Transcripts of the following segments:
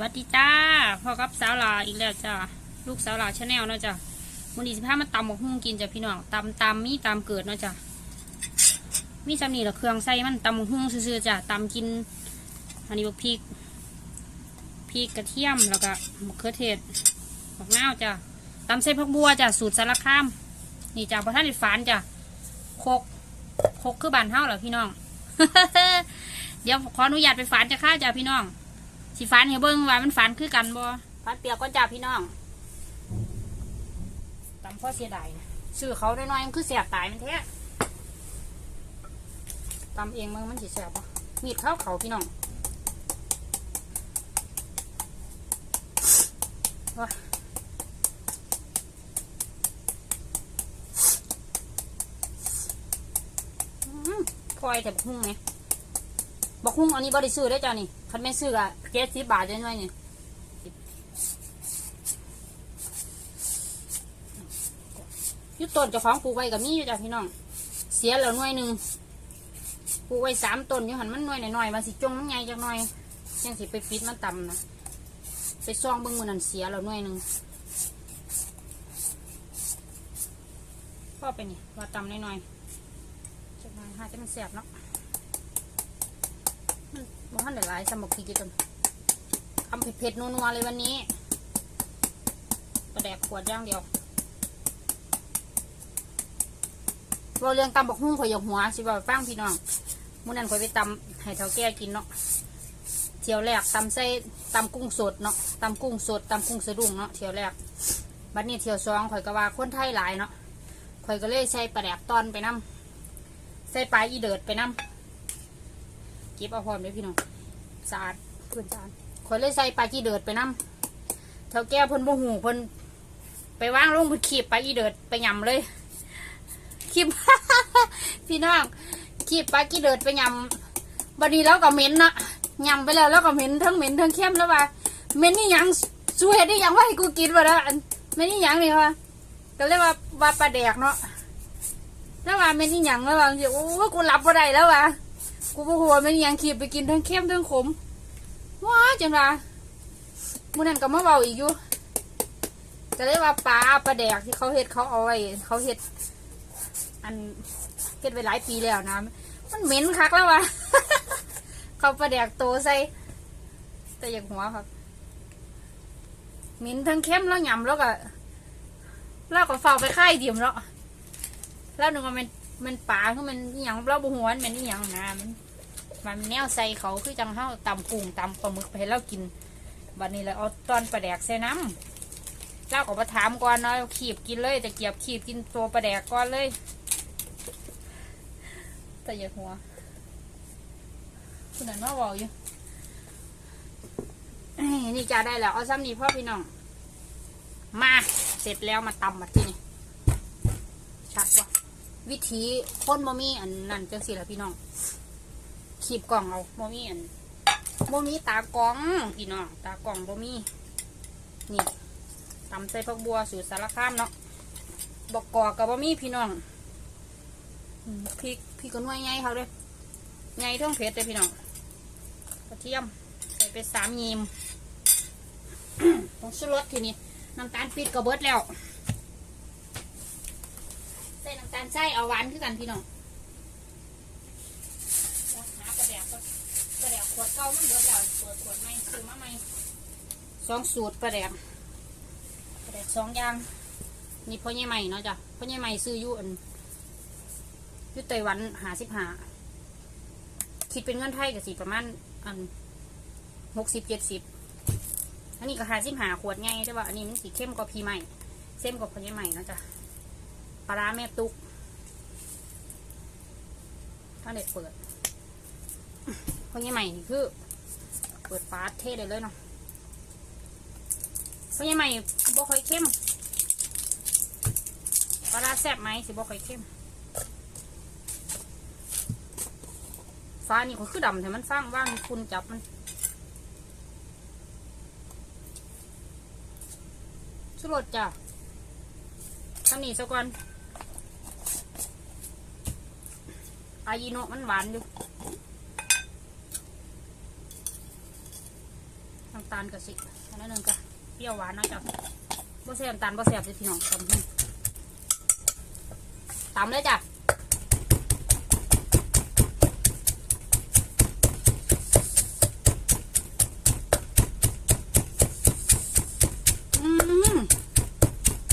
วัสดีจ้าพ่อกับสาวลาอีกแล้วจ้าลูกสาวลาชาแนลเนาะจ้าวันนี้สิพามาตำหมกหุ้งกินจ้ะพี่น้องตำตำมีตำเกิดเนาะจ้ามีจำนี่ละเครื่องใส่มันตำหมกหุ้งซื่อๆจ้าตำกิน อันนี้บกพริกพริกกระเทียมแล้วก็มะเขือเทศบักนาวจ้าตำใส่ผักบัวจ้าสูตรสารคาม นี่จ้าพระท่านได้ฝานจ้าโคกโคกคือบานเฮาเหรอพี่น้อง เดี๋ยวขออนุญาตไปฝานจะข้าจ้าพี่น้อง สิฟันให้เบิ่งว่ามันฟันคือกันบ่ฟันเปียกก็จ่าพี่น้องตำพ่อเสียดายซื้อเขาได้น้อยมันคือเสียบตายมันแท้ตำเองมึงมันสิแสบปะมีดเข้าเขาพี่น้องว้าอืมพลอยแต่บักหุ่งไหม บอกหุ้งอันนี้บริซื้อได้จ้านี่คันไม่ซื้ออะเจ็ดสิบบาทได้ไหมนี่ยุดต้นจ้าของปลูกไว้กับมีอยู่จ้ะพี่น้อง เสียแล้วหน่วยหนึ่งปลูกไว้สามต้นอยู่หันมันหน่วยหน่อยๆมาสิจงมันใหญ่จังหน่อยยังสิไปปิดมันต่ำนะไปซ่องเบิ้งมือนั่นเสียแล้วหน่วยหนึ่งพ่อไปนี่ว่าต่ำหน่อยๆจังหน่อยหาจะมันแสบเนาะ บ้านหลายสมบพริกอยู่กันทำเผ็ดๆนัวๆเลยวันนี้ประแดกขวดย่างเดียวเราเรื่องตำบักหุ่งข่อยอยกหัวสิบอกฟังพี่น้องมื้อนั้นข่อยไปตำให้เท่าแก่กินเนาะเที่ยวแรกตำใส่ตำกุ้งสดเนาะตำกุ้งสดตำกุ้งสะดุ้งเนาะเที่ยวแรกบัดนี้เที่ยวสองข่อยก็ว่าคนไทยหลายเนาะข่อยก็เลยใส่ปลาแดกตอนไปน้ำใส่ปลายอีเดิดไปน้ำเก็บเอาพร้อมเลยพี่น้อง สะอาดเพื่อนสะอาดคอยเลยใส่ปลาจีเดิดไปน้ำเท่าแก้วเพิ่นบ่หูเพิ่นไปวางลงเพิ่นขีบปลาจีเดิดไปยำเลยขีบ พี่น้องขีบปลาจีเดิดไปยำบัดนี้แล้วก็เหม็นนะยำไปแล้วแล้วก็เหม็นทั้งเหม็นทั้งเข้มแล้วว่าเหม็นนี่หยังสวยได้ยังว่าให้กูกินวะนะอันเหม็นนี่หยังนี่วะก็เลยว่าว่าปลาแดกเนาะแล้วว่าเหม็นนี่หยังแล้วว่าโอ้ยกูรับบ่ได้แล้วว่ะ กูบอกว่ามันยังขีบไปกินทั้งเข้มทั้งขมว้าจังละมื่อนั้นก็มาเบาอีกอยู่จะได้ว่าปลาปลาแดกที่เขาเฮ็ดเขาเอาไว้เขาเฮ็ด อันเฮ็ดไว้หลายปีแล้วนะมันเหม็นคักแล้ววะเขาปลาแดกโตใส่แต่อย่างหัวครับเหม็นทั้งเข้มแล้วหยำแล้วก็แล้วก็เฝ้าไปค่เดียมแล้วแล้วนึกว่ามันมันปลาคือมันอหย่างเราบุหัวมันอหย่างนะ มันแนวใส่เขาคือจังเฮาตำกุ้งตำปลาหมึกไปให้เรากินบัดนี้เราเอาตอนปลาแดกใส่น้ำเจ้าก็มาถามก่อนเนาะขีบกินเลยแต่เกียบขีบกินตัวปลาแดกก่อนเลยแต่อย่าหัวคุณนั่นว่าบอกอยู่นี่จะได้แล้วเอาซ้ำนี่พ่อพี่น้อง มาเสร็จแล้วมาตำมาที่นี่ชัดวะวิธีคนบ่มีอันนั่นจังสิละพี่น้อง ขีบกล่องเอาบ่มีอันบ่มีตากล่องพี่น้องตากล่องบ่มีนี่ตำใส่ผักบัวสูตรสารคามเนาะบอกกอกกับบ่มีพี่น้องพริกพริกก็น่วยใหญ่เขาเลยใหญ่ท่องเผ็ดเลยพี่น้องกระเทียมใส่ไปสามยีมต้องชูรสทีนี้น้ำตาลปี๊บก็เบิดแล้วใส่น้ำตาลใส่เอาหวานคือกันพี่น้องหาปลาแดกก็ปลาแดก ขวดเก่ามันเบิดแล้วเปิดขวดใหม่ซื้อมาใหม่สองสูตรปลาแดกปลาแดกสองอย่างนี่พ่อใหญ่ใหม่เนาะจ้ะพ่อใหญ่ใหม่ซื้ออยู่อันอยู่ไต้หวันหาสิบหาคิดเป็นเงินไทยก็สิประมาณอันหกสิบเจ็ดสิบอันนี้ก็หาสิบหาขวดไงแต่ว่าอันนี้มันสีเข้มกว่าพีใหม่เส้นกว่าพ่อใหญ่ใหม่เนาะจ้ะปลาแม่ตุกถ้าเด็กเปิด พราะงี้ใหม่นี่คือ เปิดฟาเทได้เลยเนาะเพราะงี้ใหม่บ่ค่อยเข้มปลาแซ่บไหมสิบ่ค่อยเข้มฟ้านี่ก็คือดำแต่มันสร้างว่างคุณจับมันสุรสจ้ะทำนี่สักก่อนอายิโนะมันหวานอยู่ำตาลกะสิอันนั้นหนึงจ้ะเปรี้ยวหวานนาะจ้ะบ่ใส่น้ำตาลบ่แซ่บเลยพี่น้องตำหุ่งตำเลยจ้ะ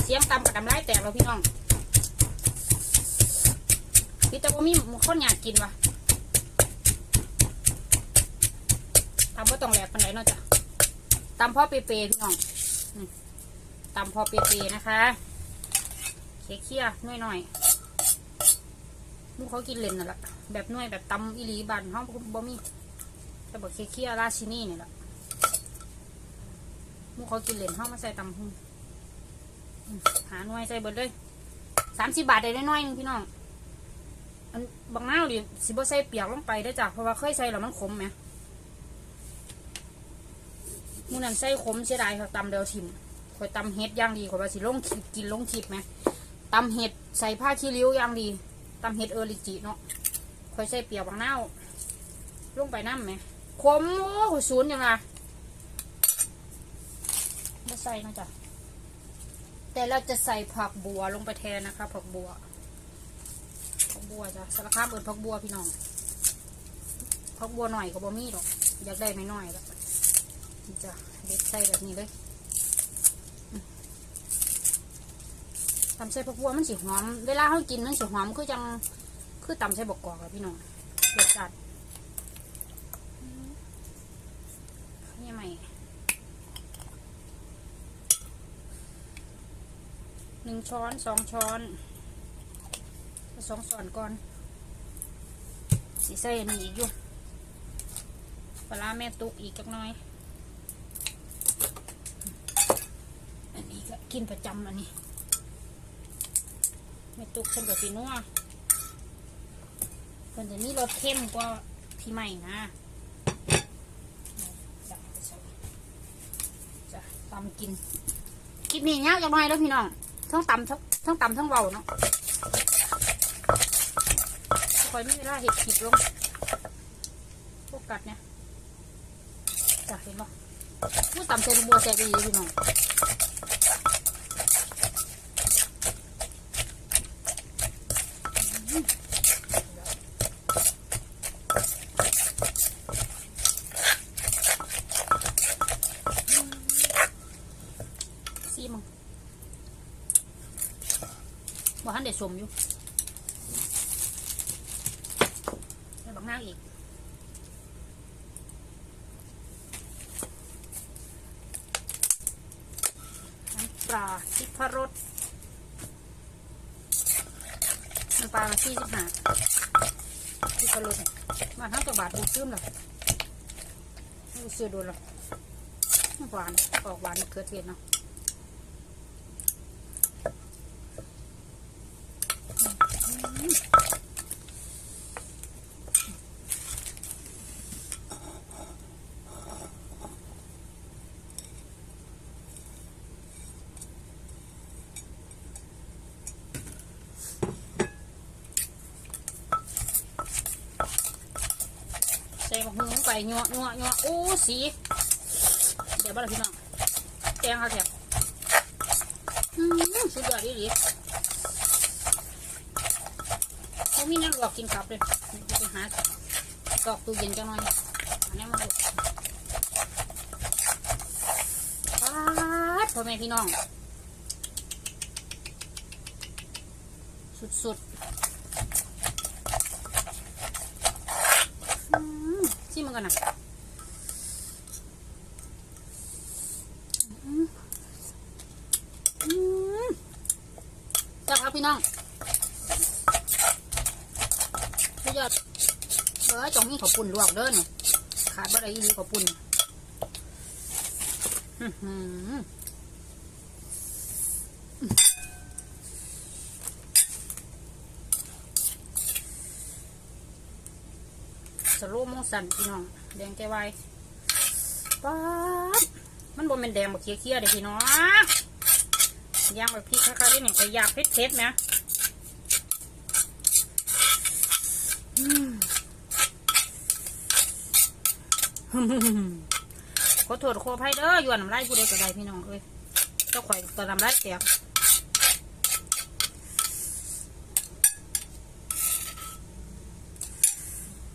เสียงตำกับตำไรแตกแล้วพี่น้องพี่ต่ว่ามีคนอยากกินวะตำก็ต้องแหลกปันไหนเนาะจ้ะ ตำพ่อเปเปพี่น้องตำพ่อเปเปนะคะเคี่ยเคี่ยน้อยๆมูเขากินเล่นน่ะละแบบน้อยแบบตำอีหลีบันห้องบ่มีแต่บอกเคี่ยเคี่ยๆราชินีนี่แหละมูเขากินเล่นห้องมาใส่ตำหุ่งหาหน่วยใส่เบิดเลยสามสิบบาทได้น้อยนึงพี่น้องอันบางหน้าดิสิบ่ใส่เปียกลงไปได้จ้ะเพราะว่าเคยใส่แล้วมันขมไหม มูนันใส่ขมเสียดายเขาตำเดียวชิมคอยตำเห็ดย่างดีคอยว่าสิลงคลิปกินลงคลิปไหมตำเห็ดใส่ผ้าขี้ริ้วย่างดีตำเห็ดเออริจิเนาะคอยใส่เปียกบางหน้าวลงไปน้ำไหมขมโอ้หศูนย์ยังไงไม่ใส่นาะจ้ะแต่เราจะใส่ผักบัวลงไปแทนนะคะ ผักบัวผักบัวจ้ะสารคามเอินผักบัวพี่น้องผักบัวหน่อยก็บ่มีหรอกอยากได้ไม่น้อยละนี่ จ้ะเด็ดใส่แบบนี้เลยตำใส่ผักบัวมันสิหอม เวลาเขากินมันสิหอมคือจังคือตำใส่บกกอกอะพี่น้องเด็ดจัดนี่ใหม่หนึ่งช้อนสองช้อนสองส่วนก่อนสีใส่อันนี้อีกอยู่ปลาร้าแม่ตุกอีกจักน้อย อันนี้ก็กินประจำอันนี้แม่ตุกเพิ่นกับสีนัวเพิ่นจะมีรสเข้มกว่าพี่ใหม่นะจะตำกินกินนี่เงี้ยจักหน้อยแล้วพี่น้องทั้งตำทั้งทั้งตำทั้งเบาเนาะคอยไม่เวลาเห็ดขีดลงพวกกัดเนี่ยจับเห็นปะพูดตำเซนบัวแซ่บดีพี่น้องอืมซีมังบ่ทันเด็ด สมอยู่แล้วบักนางอีกน้ำปลาทิพรสน้ำปลาละสี่สิบห้าทิพรสเนี่ยมาทั้งตัวบาทดูซึมหรอดูซื้อดูหรอหวานออกหวานมะเขือเทศเนาะ ใส่มะฮุ้งไปเนาะเนาะเนาะโอ้สีเดี๋ยวบ้านพี่น้องแกงเขาแถบอืมสุดยอดดีดีเขามีน้ำหลอกกินกลับเลยไปหากรอกตู้เย็นจังหน่อยอันนี้มาดูป๊าดพ่อแม่พี่น้อง สุดๆอืมชิมมัน ก่อนนะจับครับพี่น้องพี่ยอดเออจงมีขอปุ่นลวกเด้อเนี่ยขาดบะได้อีหลีขาวปุ่นอื้อหือส โลว์โมสันพี่น้อง แดงใจไวายป๊าดมันบ่เป็นแดงแบบเคี้ยวๆเด้อพี่น้องย่างแบบพริกนะคะที่หนึ่งก็อยาเผ็ดๆนะอืมขอโทษขอภัยเด้อยู่น้ำลายผู้ใดก็ได้พี่น้องเอ้ยเจ้าข่อยก็น้ำลายแตก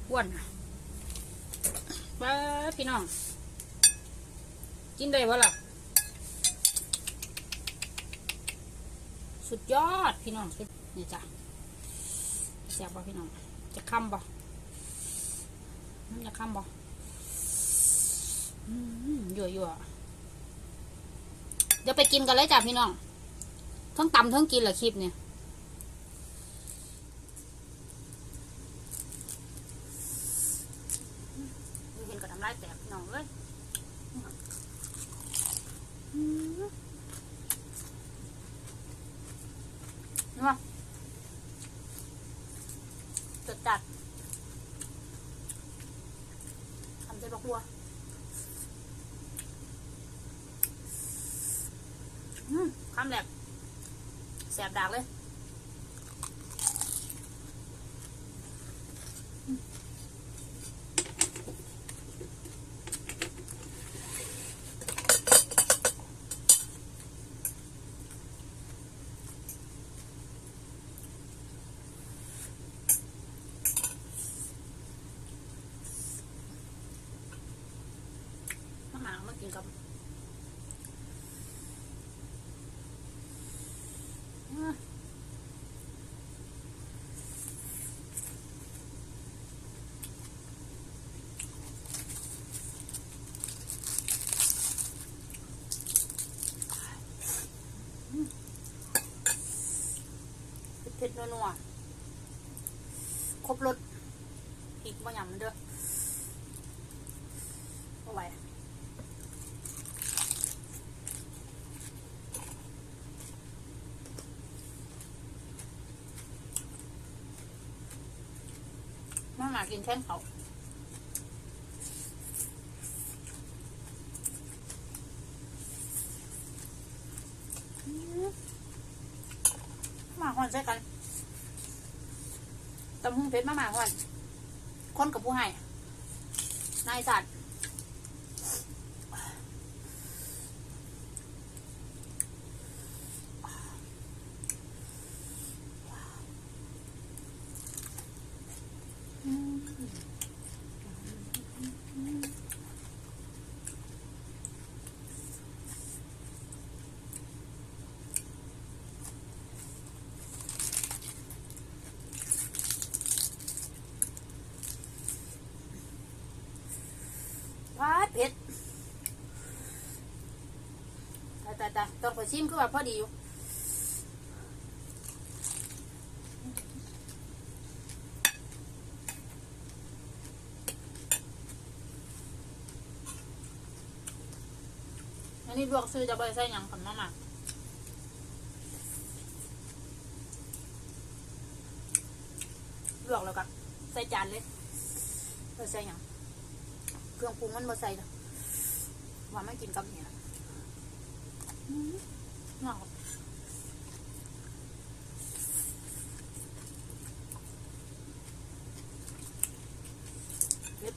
อ้วนน่ะ บ้าพี่น้อง กินได้วะล่ะ สุดยอดพี่น้องสุดนี่จ้ะแซ่บป่พี่น้อง จะค้ำป่มันจะค้ำป่ยั่วยั่วเดี๋ยวไปกินกันเลยจ้ะพี่น้องทั้งตำทั้งกินเหรอคลิปเนี่ยเห็นกับน้ำลายแตกพี่น้องเลยอืมนัวจัดจัดทำใจบักหัวอืมคำแหลกแสบดากเลย เผ็ดๆนัวครบรสอีกบางอย่างมันเด้อเอาไว้มาหมากินแท่นเขาหมาหอนใช่กัน ตำหุ่งเพชรมาหมาหอนคนกับผู้ให้นายสัตว์อืม ว้าดเผ็ดตายตายตายต้องไปชิมคือว่าพอดีอยู่อันนี้ลวกซื้อจะไปใส่ยังกันมมาลวกแล้วก็ใส่จานเลยไปใส่ยังเครื่องปรุงมันมาใส่ละว่าไม่กินกับเนี่ย นะอืมน่าอร่อยเผ็ด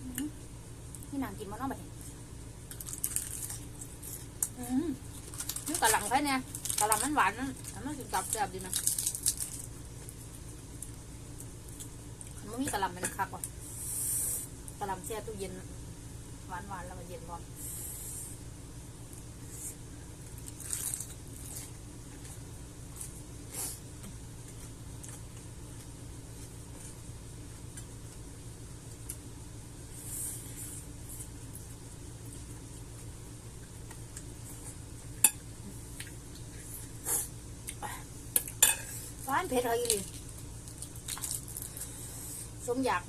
อืมนี่นางกินมันเนาะบัดนี้อื มึงกะหล่ำมันหวานนะแต่มันกินกับแซ่บดีนะมัมีกะหล่ำมันคักว่ะกะลำแช่ตู้เย็นหวานหวานๆแล้วมันเย็นพร้อมหวานเผ็ดอะไรอีกสมอยาก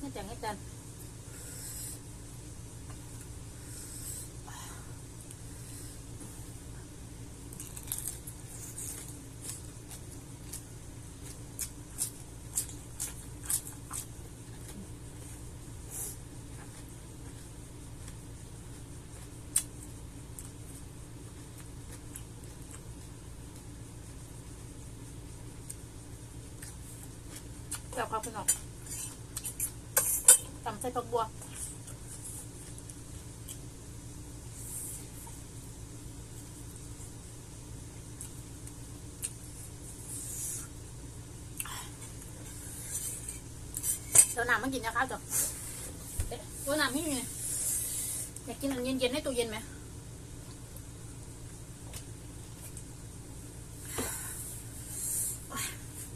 นี่จังใแบบครับพี่น้องตำใส่ผักบัวเดี๋ยวน้ำมันกินนะครับจ้ะเอ๊ะตัวน้ำไม่มีไงอยากกินอันเย็นๆให้ตู้เย็นไหม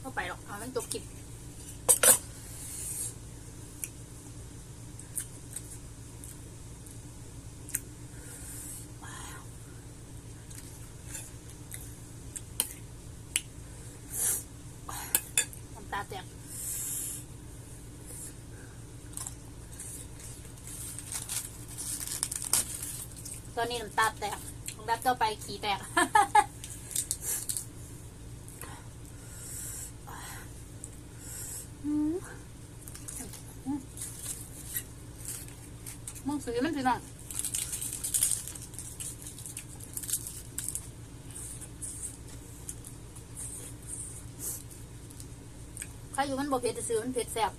เข้าไปหรอกเอามันจบกินำตาแตก ต อนนี้น้ำตาแตกของดับเจ้าไปขี่แตกมมึงซื้อมันสิน้องใครอยู่มันบ่เผ็ดจะซื้อมันเผ็ดแซ่บ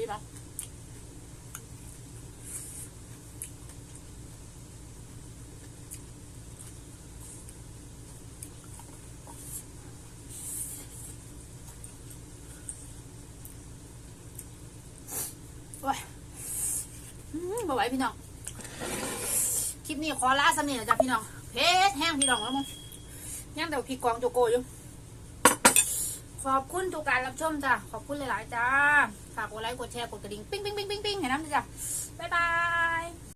ดีปะโอ้ยอืม บ่ไหวพี่น้อง คลิปนี้ขอลาสำเนียงจ้ะพี่น้องเพชรแห้งพี่น้องแล้วมั้งยังแต่พี่กวางโจโกอยู่ ขอบคุณทุกการรับชมจ้ะ ขอบคุณหลาย ๆ จ้า ฝากกดไลค์ กดแชร์ กดกระดิ่ง ปิ้งปิ้งปิ้งปิ้งปิ้งเห็นน้ำจ้ะ